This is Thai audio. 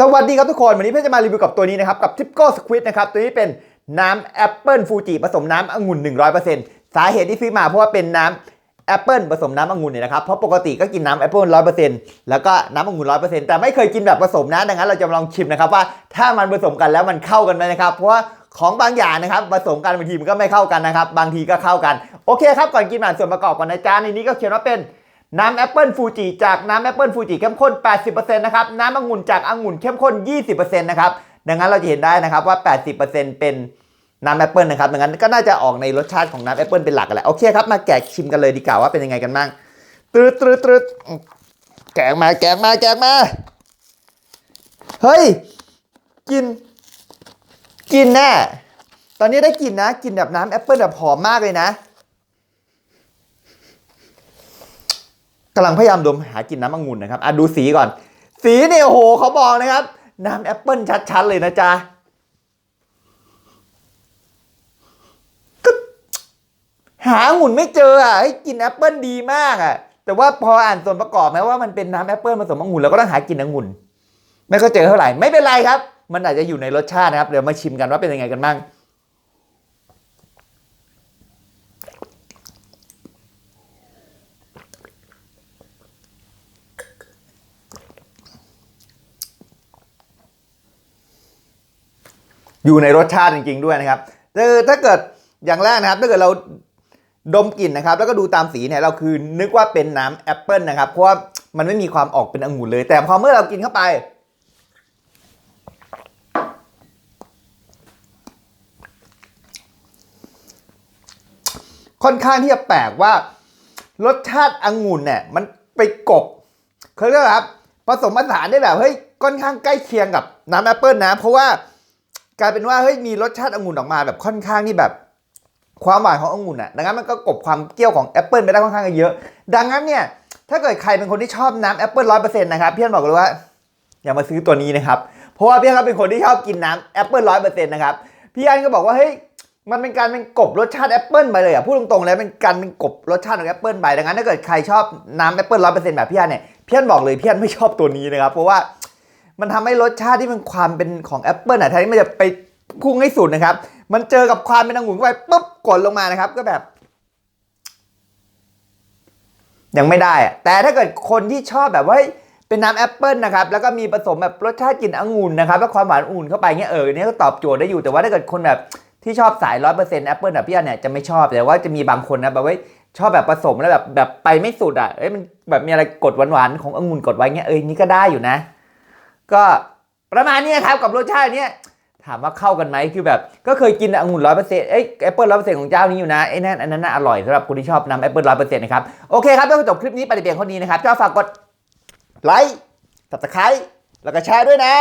สวัสดีครับทุกคน วันนี้เพื่อจะมารีวิวกับตัวนี้นะครับ กับทิปโก้สควิดนะครับ ตัวนี้เป็นน้ำแอปเปิลฟูจิผสมน้ำองุ่น 100%สาเหตุที่ซื้อมาเพราะว่าเป็นน้ำแอปเปิลผสมน้ำองุ่นเนี่ยนะครับ เพราะปกติก็กินน้ำแอปเปิล100%แล้วก็น้ำองุ่น100%แต่ไม่เคยกินแบบผสมนะ ดังนั้นเราจะมาลองชิมนะครับว่าถ้ามันผสมกันแล้วมันเข้ากันไหมนะครับ เพราะว่าของบางอย่างนะครับผสมกันบางทีมันก็ไม่เข้ากันนะครับ บางทีก็เข้ากัน โอเคครับ ก่อนกินอ่านส่วนประกอบก่อนนะจ๊ะในนี้ก็เขียนว่าเป็น น้ำแอปเปิลฟูจิจากน้ำแอปเปิลฟูจิเข้มข้น 80%นะครับน้ำองุ่นจากองุ่นเข้มข้น 20%นะครับดังนั้นเราจะเห็นได้นะครับว่า 80%เป็นน้ำแอปเปิลนะครับดังนั้นก็น่าจะออกในรสชาติของน้ำแอปเปิลเป็นหลักแหละโอเคครับมาแกะชิมกันเลยดีกว่าว่าเป็นยังไงกันบ้างตรึดตรึดตรึดแกะมาแกะมาแกะมาเฮ้ยกิน กินแน่ตอนนี้ได้กินนะ กินแบบน้ำแอปเปิลแบบหอมมากเลยนะ กำลังพยายามดมหากินน้ำองุ่นนะครับอะดูสีก่อน สีเนี่ยโหเขาบอกนะครับ น้ำแอปเปิลชัดๆเลยนะจ๊ะหาองุ่นไม่เจออะให้กินแอปเปิลดีมากอะ แต่ว่าพออ่านส่วนประกอบไหมว่ามันเป็นน้ำแอปเปิลผสมองุ่นเราก็ต้องหากินองุ่นไม่ก็เจอเท่าไหร่ไม่เป็นไรครับ มันอาจจะอยู่ในรสชาตินะครับเดี๋ยวมาชิมกันว่าเป็นยังไงกันบ้าง อยู่ในรสชาติจริง ๆ ด้วยนะครับคือถ้าเกิดอย่างแรกนะครับ ถ้าเกิดเราดมกลิ่นนะครับ แล้วก็ดูตามสีเนี่ยเราคือนึกว่าเป็นน้ำแอปเปิลนะครับ เพราะว่ามันไม่มีความออกเป็นองุ่นเลย แต่พอเมื่อเรากินเข้าไป ค่อนข้างที่จะแปลกว่ารสชาติองุ่นเนี่ยมันไปกบเขาเรียกว่าครับผสมผสานได้แบบเฮ้ยค่อนข้างใกล้เคียงกับน้ำแอปเปิลนะ เพราะว่า กลายเป็นว่าเฮ้ยมีรสชาติองุ่นออกมาแบบค่อนข้างที่แบบความหวานขององุ่นอะดังนั้นมันก็กบความเปรี้ยวของแอปเปิลไปได้ค่อนข้างเยอะ ดังนั้นเนี่ยถ้าเกิดใครเป็นคนที่ชอบน้ำแอปเปิลร้อยเปอร์เซ็นต์นะครับพี่อันบอกเลยว่าอย่ามาซื้อตัวนี้นะครับ เพราะว่าพี่อันเขาเป็นคนที่ชอบกินน้ำแอปเปิลร้อยเปอร์เซ็นต์นะครับพี่อันก็บอกว่าเฮ้ยมันเป็นการเป็นกบรสชาติแอปเปิลไปเลยอะพูดตรงๆแล้วเป็นการเป็นกบรสชาติของแอปเปิลไปดังนั้นถ้าเกิดใครชอบน้ำแอปเปิลร้อยเปอร์เซ็นต์แบบพี่อันเนี่ยพี่อันบอกเลยพี่อันไม่ชอบตัวนี้นะครับเพราะว่า มันทำให้รสชาติที่มันความเป็นของแอปเปิลอะแทนที่มันจะไปพุ่งให้สุดนะครับ มันเจอกับความเป็นองุ่นเข้าไปปุ๊บกดลงมานะครับ ก็แบบ ยังไม่ได้อะแต่ถ้าเกิดคนที่ชอบแบบว่าเป็นน้ำแอปเปิลนะครับแล้วก็มีผสมแบบรสชาติกลิ่นองุ่นนะครับแล้วความหวานอุ่นเข้าไปเงี้ยเออเนี่ยก็ตอบโจทย์ได้อยู่แต่ว่าถ้าเกิดคนแบบที่ชอบสายร้อยเปอร์เซ็นต์แอปเปิลแบบพี่อันเนี่ยจะไม่ชอบแต่ว่าจะมีบางคนนะแบบว่าชอบแบบผสมแล้วแบบแบบไปไม่สุดอะเอ้ยมันแบบมีอะไรกดหวานๆขององุ่นกดไว้เงี้ยเอ้ยนี่ก็ได้อยู่นะ ก็ประมาณนี้ครับกับรสชาติเนี้ยถามว่าเข้ากันไหมคือแบบก็เคยกินองุ่นร้อยเปอร์เซ็นต์เอ้ยแอปเปิลร้อยเปอร์เซ็นต์ของเจ้านี้อยู่นะไอ้นั่นอันนั้นอร่อยสำหรับคนที่ชอบน้ำแอปเปิลร้อยเปอร์เซ็นต์นะครับโอเคครับถ้วจบคลิปนี้ไปเพียงเท่านี้นะครับถ้าฝากกดไลค์ subscribe แล้วก็แชร์ด้วยนะ